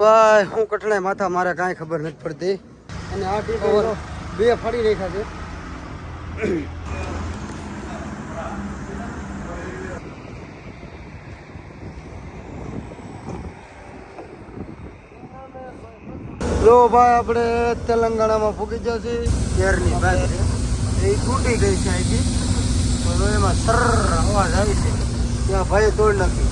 ભાઈ હું કઠણાય માથા મારે કાંઈ ખબર નથી પડતી. અને આ ટીપ બે ફાડી રેખા છે. જો ભાઈ આપણે તેલંગાણામાં ફૂકી ગયા છે ઘેરની બાજુ એ તૂટી ગઈ છે અહીંથી. તો એમાં સર અવાજ આવી છે. ત્યાં ભાઈ તોડ નાખી.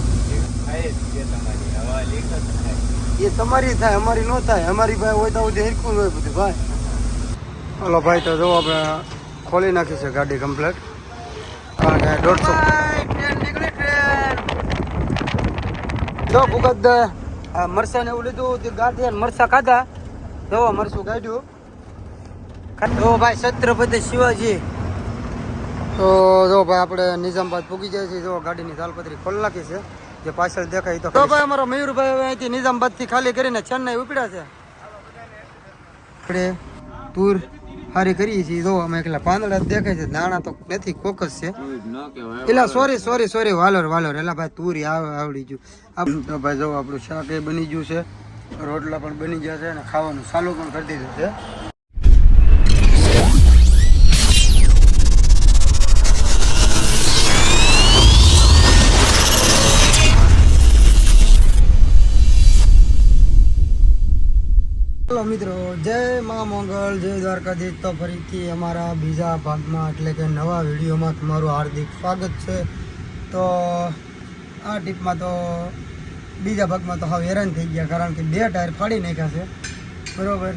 એ તમારી થાય અમારી ન થાય. અમારી ભાઈ હોય તો બધું હિરકું હોય બધું ભાઈ. હલો ભાઈ તો જો આપણે ખોલી નાખી છે ગાડી કમ્પ્લેટ કારણ કે દોઢસો. જો ભૂગત મરસા ને એવું લીધું તે ગાંઠિયા મરસા ખાધા. જો મરસું કાઢ્યું જો ભાઈ છત્રપતિ શિવાજી. તો જો ભાઈ આપણે નિઝામબાદ પૂગી જાય છે જો ગાડીની તાલપત્રી ખોલી નાખી છે. જે પાછળ દેખાય તો ભાઈ અમારો મયુરભાઈ હવે અહીંથી નિઝામબાદથી ખાલી કરીને ચેન્નાઈ ઉપડ્યા છે. આપણે ટૂર હારી કરીએ છીએ. જો અમે એકલા પાંદડા જ દેખાય છે. નાણા તો નથી કોકસ છે. એલા સોરી સોરી સોરી વાલોર વાલોર. એલા ભાઈ તુરી આવે આવડી ગયું. આપ- તો ભાઈ જો આપણું શાક એ બની ગયું છે. રોટલા પણ બની ગયા છે અને ખાવાનું ચાલુ પણ કરી દીધું છે. હેલો મિત્રો, જય મા મંગળ જય દ્વારકાધીશ. તો ફરીથી અમારા બીજા ભાગમાં, એટલે કે નવા વિડીયોમાં તમારું હાર્દિક સ્વાગત છે. તો આ ટીપમાં તો બીજા ભાગમાં તો હવે હેરાન થઈ ગયા, કારણ કે બે ટાયર ફાડી નાખ્યા છે. બરાબર?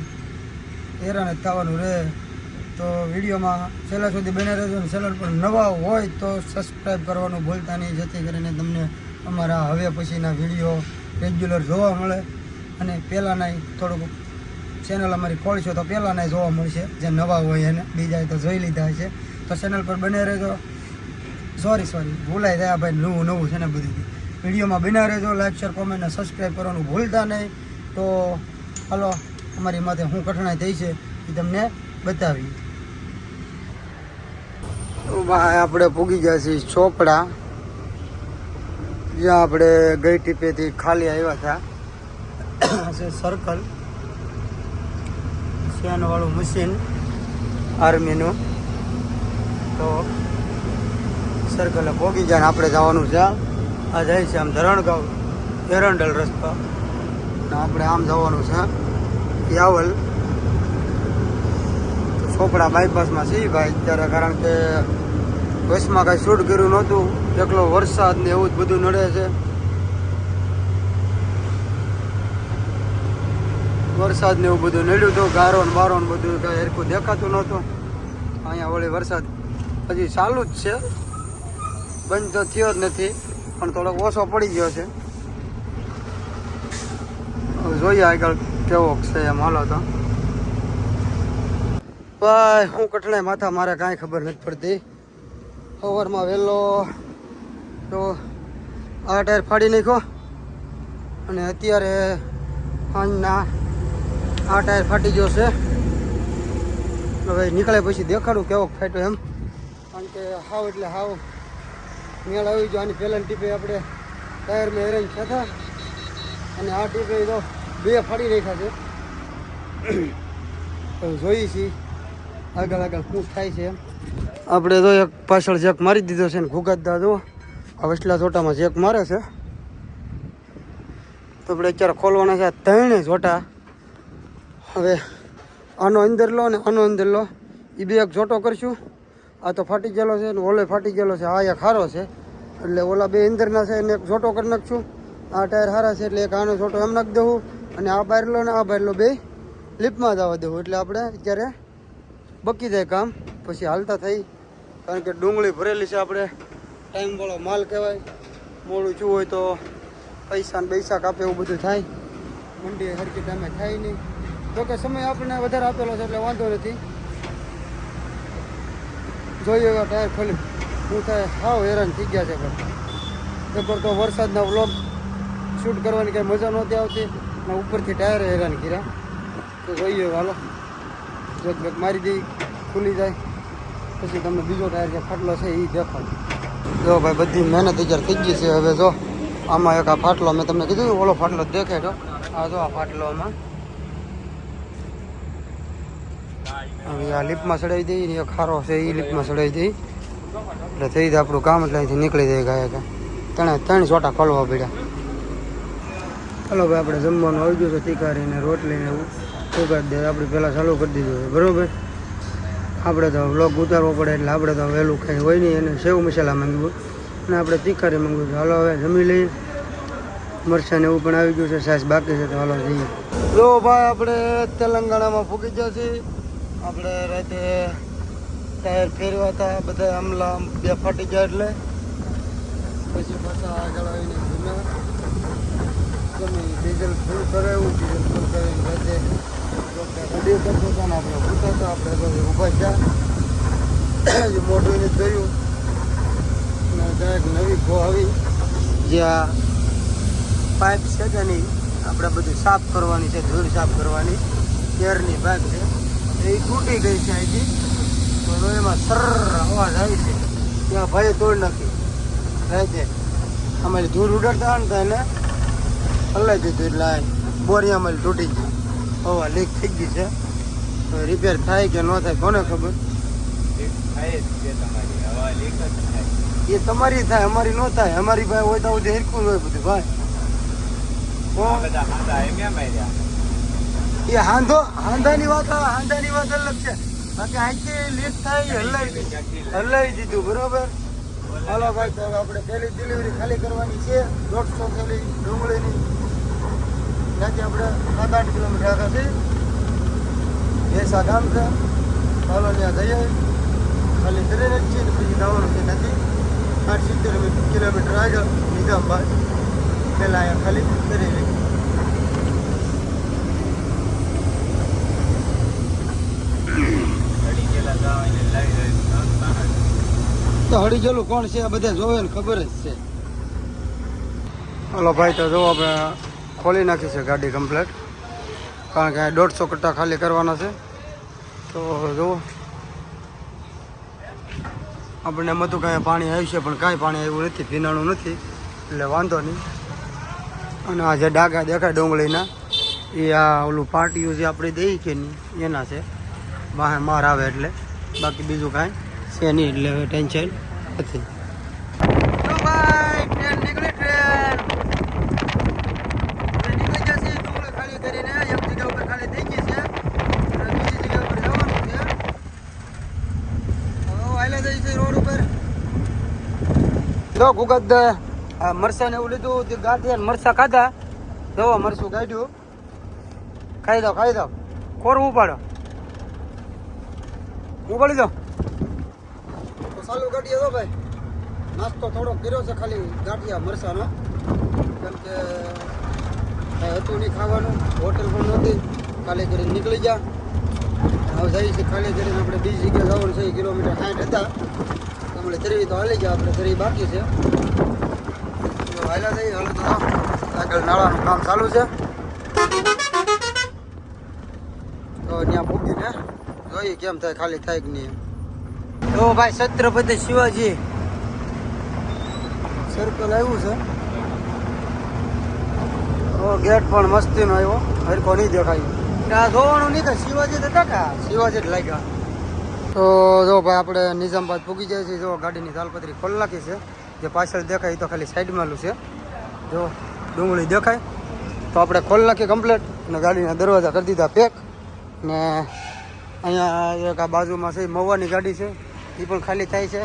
હેરાન જ થવાનું રહે તો વિડીયોમાં છેલ્લા સુધી બને રહેજો અને ચેનલ પર નવા હોય તો સબસ્ક્રાઈબ કરવાનું ભૂલતા નહીં, જેથી કરીને તમને અમારા હવે પછીના વીડિયો રેગ્યુલર જોવા મળે. અને પહેલાંના થોડુંક ચેનલ અમારી ખોલશો તો પહેલાંના જોવા મળશે. જે નવા હોય એને. બીજા તો જોઈ લીધા છે તો ચેનલ પર બને રહેજો. સોરી સોરી ભૂલાઈ જાય ભાઈ, નવું નવું છે ને બધું. વિડીયોમાં બના રહેજો. લાઈક શેર કોમેન્ટ અને સબસ્ક્રાઈબ કરવાનું ભૂલતા નહીં. તો હાલો, અમારી માથે શું કઠણાઈ થઈ છે એ તમને બતાવી ભાઈ, આપણે પૂગી ગયા છીએ ચોપડા. જ્યાં આપણે ગઈ ટીપેથી ખાલી આવ્યા હતા. સર્કલ વાળું મશીન આર્મીનું તો સર્કલે પોગી જાય આપણે જવાનું છે. આ જાય છે આમ ધરણગાંવ, એરંડલ રસ્તો. આપણે આમ જવાનું છે યાવલ. છોપડા બાયપાસમાં છીએ ભાઈ અત્યારે, કારણ કે બસમાં કાંઈ શૂટ કર્યું નહોતું. એકલો વરસાદ ને એવું જ બધું નડે છે. વરસાદ ને એવું બધું નડ્યું હતું ગારો ને બારો ને બધું કાંઈ હરખું દેખાતું નહોતું. અહીંયા વળી વરસાદ હજી ચાલુ જ છે. બંધ તો થયો જ નથી, પણ થોડોક ઓછો પડી ગયો છે. જોઈએ આગળ કેવો છે એમ હાલો તો. ભાઈ, હું કટણાય માથા મારે કાંઈ ખબર નથી પડતી. સવારમાં વહેલો તો આ ટાયર ફાડી નાખ્યો. અને અત્યારે સાંજના આ ટાયર ફાટી ગયો છે. હવે નીકળે પછી દેખાડું કેવો ફાટ્યો એમ. કારણ કે હાવ એટલે હાવ મેળ આવી ગયો. આની પહેલાંની ટીપે આપણે ટાયરમાં થયા થતા અને આ ટીપે તો બે ફાડી નાખ્યા છે. જોઈએ છીએ આગળ આગળ શું થાય છે આપણે તો એક પાછળ જેક મારી દીધો છે ને ઘુગાતદા જો આ વસલા ચોટામાં જેક મારે છે. તો આપણે અત્યારે ખોલવાના છે ત્રણે જોટા હવે આનો અંદર લો ને આનો અંદર લો. એ બે એક જોટો કરશું. આ તો ફાટી ગયેલો છે ને ઓલે ફાટી ગયેલો છે. આ એક હારો છે. એટલે ઓલા બે અંદરના છે એને એક જોટો કરી નાખશું. આ ટાયર હારા છે એટલે એક આનો જોટો એમ નાખી દઉં અને આ બારલો ને આ બારલો બે લિફ્ટમાં જ આવવા દેવું એટલે આપણે અત્યારે બકી જાય કામ. પછી હાલતા થઈ. કારણ કે ડુંગળી ભરેલી છે આપણે. ટાઈમવાળો માલ કહેવાય. મોડું છું હોય તો પૈસા ને પૈસા કાપે એવું બધું થાય. મંડી હરકી ટાઈમે થાય નહીં. તો કે સમય આપણને વધારે આપેલો છે એટલે વાંધો નથી. જોઈએ એવા ટાયર ખોલી. શું થાય હાવ હેરાન થઈ ગયા છે પણ. ખબર તો વરસાદના વ્લોગ શૂટ કરવાની કાંઈ મજા નહોતી આવતી અને ઉપરથી ટાયર હેરાન કર્યા. તો જોઈએ હાલો. જોક બેક મારી દઈ ખુલી જાય. પછી તમને બીજો ટાયર જે ફાટલો છે એ દેખાડું. જો ભાઈ બધી મહેનત અત્યારે થઈ ગઈ છે. હવે જો આમાં એક આ ફાટલો મેં તમને કીધું ઓલો ફાટલો દેખાય તો આ જો આ પાટલોમાં હવે આ લિફ્ટમાં ચડાવી દઈએ ને ખારો છે એ લિફ્ટમાં ચડાવી દઈએ. એટલે થઈ જાય આપણું કામ એટલે અહીંથી નીકળી જાય ગાય કે ત્રણે ત્રણ સોટા ખોલવા પડ્યા. ચાલો ભાઈ આપણે જમવાનું આવી ગયું છે તીકારી ને રોટલી એવું. ઉગાડી દે આપણે પહેલાં ચાલુ કરી દીધું છે બરોબર? આપણે તો વ્લોગ ઉતારવો પડે એટલે આપણે તો વહેલું કંઈ હોય નહીં અને સેવ મસાલા માંગ્યું અને આપણે તીખારી માંગ્યું છે. હાલો હવે જમી લઈએ. મરચાં એવું પણ આવી ગયું છે સાસ બાકી છે તો હાલો જઈએ. જો ભાઈ આપણે તેલંગાણામાં ફૂકી ગયા છીએ. આપણે રાતે ટાયર ફેરવા હતા, બધા આમલા બે ફાટી ગયા એટલે. પછી પાછા આગળ આવીને જૂના ડીઝલ ફૂલ કરાવ્યું, ડીઝલ ફૂલ કરાવીને રાતે ગાડી કરતો હતા ને આપણે ઊભા હતા, આપણે ઊભા થયા. મોઢું એને જોયું ને નવી ખો આવી, જ્યાં પાઇપ છે તેની આપણે બધું સાફ કરવાની છે, ધૂળ સાફ કરવાની. કેરની પાઇપ છે. એ તૂટી ગઈ છે અહીંથી. તો એમાં સર અવાજ આવી છે. ત્યાં ભાઈ તોડ નાખી. છે અમારી ધૂળ ઉડાડતા ને તો એને હલાઈ દીધું એટલે આ બોરી અમારી તૂટી ગઈ. હવા લીક થઈ ગઈ છે. તો રિપેર થાય કે ન થાય કોને ખબર? એ તમારી થાય અમારી ન થાય. અમારી પાસે હોય તો હિરકું હોય બધું ભાઈ. કોણ એ હાંધો, હાંધાની વાત હાંધાની વાત અલગ છે. બાકી અહીંથી લીટ થાય હલાવી હલાવી દીધું, બરોબર? હાલો ભાઈ આપણે પહેલી ડિલિવરી ખાલી કરવાની છે. દોઢસો થેલી ડુંગળીની. ત્યાંથી આપણે સાત આઠ કિલોમીટર આગળ છે ભેસા ગામ છે. હાલો, ત્યાં જઈએ. ખાલી ટ્રેન જ છે ને પછી નથી આઠ સિત્તેર કિલોમીટર આગળ, નિઝામબાદ. પહેલાં અહીંયા ખાલી કરી તો હળી ગયેલું કોણ છે? આ બધા જોવે ને ખબર જ છે. હલો ભાઈ, તો જો આપણે ખોલી નાખી છે ગાડી કમ્પ્લેટ કારણ કે દોઢસો કટ્ટા ખાલી કરવાના છે. તો જુઓ. આપણને એમ હતું કાંઈ પાણી આવ્યું છે, પણ કાંઈ પાણી આવ્યું નથી, ભીનાણું નથી, એટલે વાંધો નહીં. અને આ જે ડાઘા દેખાય ડુંગળીના, એ આ ઓલું પાટીયું જે આપણે દઈએ કે એના છે. બહાર માર આવે એટલે. બાકી બીજું કાંઈ છે નહીં, એટલે હવે ટેન્શન નથી. જો ગુગત મરસા ને એવું લીધું ગાંધી મરસા ખાધા. જો મરસું કાઢ્યું ખાઈ દો ખાઈ દો. ખોરું ઉપાડો. ઉપાડી દો. ચાલુ ગાડીએ દો ભાઈ. નાસ્તો થોડો કર્યો છે ખાલી ગાંઠિયા મરસાનો કેમ કે કાંઈ હતું નહીં ખાવાનું, હોટલ પણ નહોતી. ખાલી કરીને નીકળી જા હવે જઈએ છીએ ખાલી કરીને આપણે બીજી જગ્યાએ જવાનું છે કિલોમીટર સાઠ હતા. આપણે તરી તો હાલી ગયા, આપણે તરી બાકી છે. તો થઈ હાલો તો આગળ નાળાનું કામ ચાલુ છે. તો ત્યાં પૂગીને જોઈએ કેમ થાય ખાલી થાય કે નહીં? તો ભાઈ છત્રપતિ શિવાજી. સર્કલ આવ્યું છે. ઓ ગેટ પણ મસ્તીનો આવ્યો. હરકો નહીં દેખાય. આ જોવાનું નહીં કે શિવાજી હતા કા શિવાજી જ લાગ્યા. તો જો ભાઈ આપણે નિઝામબાદ પૂગી જાય છે જો ગાડીની તાલપત્રી ખોલ નાખી છે. જે પાછળ દેખાય એ તો ખાલી સાઈડમાં છે. જો ડુંગળી દેખાય. તો આપણે ખોલ નાખી કમ્પ્લેટ અને ગાડીના દરવાજા કરી દીધા પેક ને અહીંયા એક આ બાજુમાં છે મવાની ગાડી છે એ પણ ખાલી થાય છે.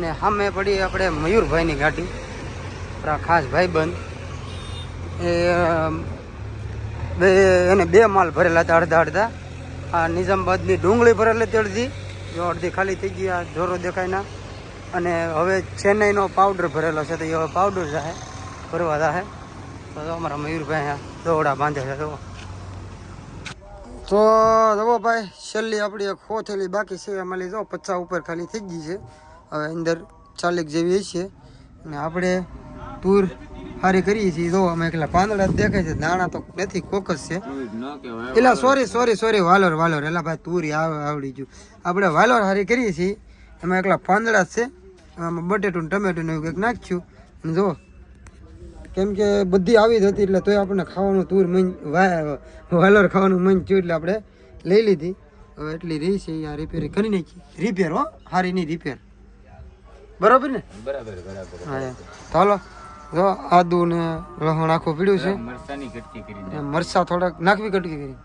ને સામે પડી આપણે મયુરભાઈની ગાડી, આપણા ખાસ ભાઈબંધ. એ બે, એને બે માલ ભરેલા હતા અડધા અડધા. આ નિઝામબાદની ડુંગળી ભરેલી હતી અડધી. જો અડધી ખાલી થઈ ગઈ આ જોરો દેખાયના અને હવે ચેન્નઈનો પાવડર ભરેલો છે, તો એ હવે પાવડર જાય ભરવા જાય તો અમારા મયુરભાઈ દોડા બાંધે છે જો તો જવો ભાઈ, છેલ્લી આપણી એક ખો થયેલી બાકી છે, એમાં લઈ જાઓ, પચાસ ઉપર ખાલી થઈ ગઈ છે. હવે અંદર ચાલીક જેવી છે અને આપણે ટૂર સારી કરીએ છીએ. જો અમે એકલા પાંદડા જ દેખાય છે. દાણા તો નથી કોકસ છે. એલા સોરી સોરી સોરી વાલોર વાલોર. એલા ભાઈ તુરી આવડી ગયું. આપણે વાલોર હારી કરીએ છીએ. એમાં એકલા પાંદડા જ છે. આમાં બટેટું ટમેટું ને એવું કંઈક નાખ્યું. અને જો કેમ કે બધી આવી જ હતી એટલે તોય આપણને ખાવાનું તુર મન વાલર ખાવાનું મન થયું એટલે આપણે લઈ લીધી. હવે એટલી રહી છે આ રિપેર કરી નાખી. રિપેર હો હારી નહીં રિપેર બરાબર ને? બરાબર બરાબર. હા ચાલો જો આદુ ને લહણ આખું પીડ્યું છે. કટકી કરી અને થોડાક નાખવી કટકી કરી.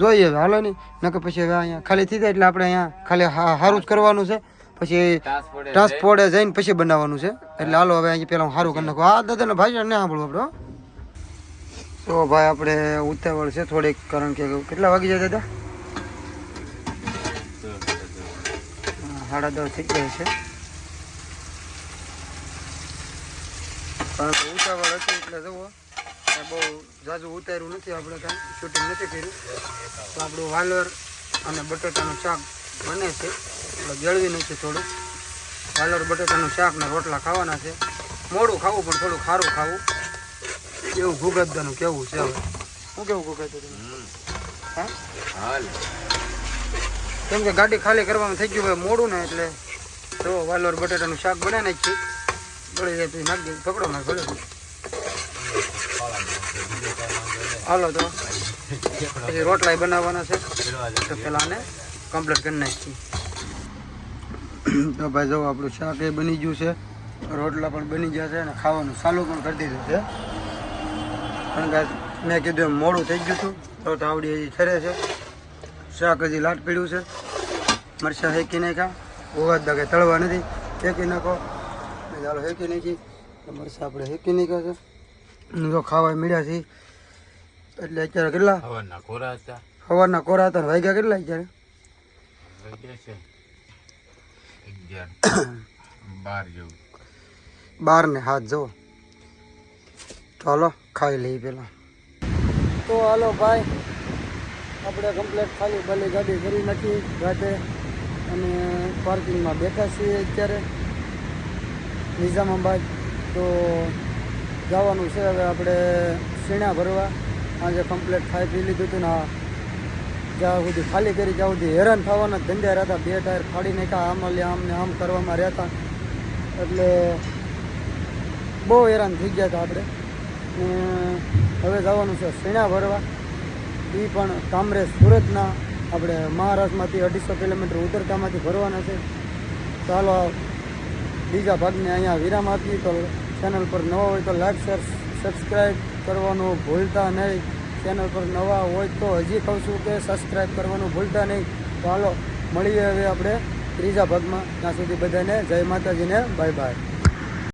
જોઈએ હાલો નહીં નકર પછી હવે અહીંયા ખાલી થઈ જાય એટલે આપણે અહીંયા ખાલી હારું જ કરવાનું છે. પછી ટ્રાન્સપોર્ટે જઈને પછી બનાવવાનું છે. એટલે હાલો હવે અહીંયા પેલા હું સારું કરી નાખું. આ દાદાને ભાઈ ને સાંભળવું આપણે તો ભાઈ આપણે ઉતાવળ છે થોડીક કારણ કે કેટલા વાગી જાય દાદા? સાડા દસ થઈ ગયા છે. કારણ કે ઉતાવળ હતી એટલે જવો બહુ જાજુ ઉતાર્યું નથી આપણે કાંઈ શૂટિંગ નથી કર્યું. તો આપણું વાલર અને બટાટાનું શાક બને છે. એટલે ગળવી છે થોડું. વાલર બટેટાનું શાક ને રોટલા ખાવાના છે. મોડું ખાવું પણ થોડું ખારું ખાવું. એવું ભૂગતદાનું કેવું છે હવે? શું કેવું ભૂગત હા? હાલ. કેમ કે ગાડી ખાલી કરવાનું થઈ ગયું ભાઈ મોડું ને એટલે તો વાલોર બટેટાનું શાક બનાવી નાખી બળી જાય પછી નાખી પકડો ના ભલે. હાલો તો. પછી રોટલા બનાવવાના છે. તો પેલા કમ્પ્લીટ કરી નાખી તો ભાઈ જો આપણું શાક એ બની ગયું છે. રોટલા પણ બની ગયા છે અને ખાવાનું ચાલુ પણ કરી દીધું છે. કારણ કે મેં કીધું એમ મોડું થઈ ગયું હતું. તો તાવડી હજી ઠરે છે. શાક હજી લાટ પીડ્યું છે. મરચાં શેકી નાખ્યા. ઓવાજ દાગે તળવા નથી. શેકી નાખો. ચાલો શેકી નાખી. તો મરચાં આપણે શેકી નાખ્યા છે. જો ખાવા મળ્યા છે એટલે અત્યારે કેટલા? સવારના કોરા હતા. સવારના કોરા હતા. વાગ્યા કેટલા અત્યારે? બાર ને હાથ જો તો હાલો ખાઈ લઈએ પેલા તો હાલો ભાઈ આપણે કમ્પ્લેટ ખાલી ભલે ગાડી કરી નાખી રાતે. અને પાર્કિંગમાં બેઠા છીએ અત્યારે. નિઝામાબાદ. તો જવાનું છે હવે આપણે સીણા ભરવા. આજે કમ્પ્લેટ ખાઈ પી લીધું હતું ને જ્યાં સુધી ખાલી કરી ત્યાં સુધી હેરાન થવાના ધંધા રહેતા, બે ટાયર ફાડી નાખ્યા, આમ લે, આમ ને આમ કરવામાં રહેતા. એટલે બહુ હેરાન થઈ ગયા હતા આપણે. હવે જવાનું છે સીણા ભરવા. એ પણ કામરેજ સુરતના, આપણે મહારાષ્ટ્રમાંથી અઢીસો કિલોમીટર ઉતરતામાંથી ભરવાના છે. ચાલો બીજા ભાગને અહીંયા વિરામ આપીએ. તો ચેનલ પર નવા હોય તો લાઈક શેર સબસ્ક્રાઈબ કરવાનું ભૂલતા નહીં. ચેનલ પર નવા હોય તો હજી કહું છું કે સબસ્ક્રાઈબ કરવાનું ભૂલતા નહીં. તો હાલો, મળીએ હવે આપણે ત્રીજા ભાગમાં. ત્યાં સુધી બધાને જય માતાજીને બાય બાય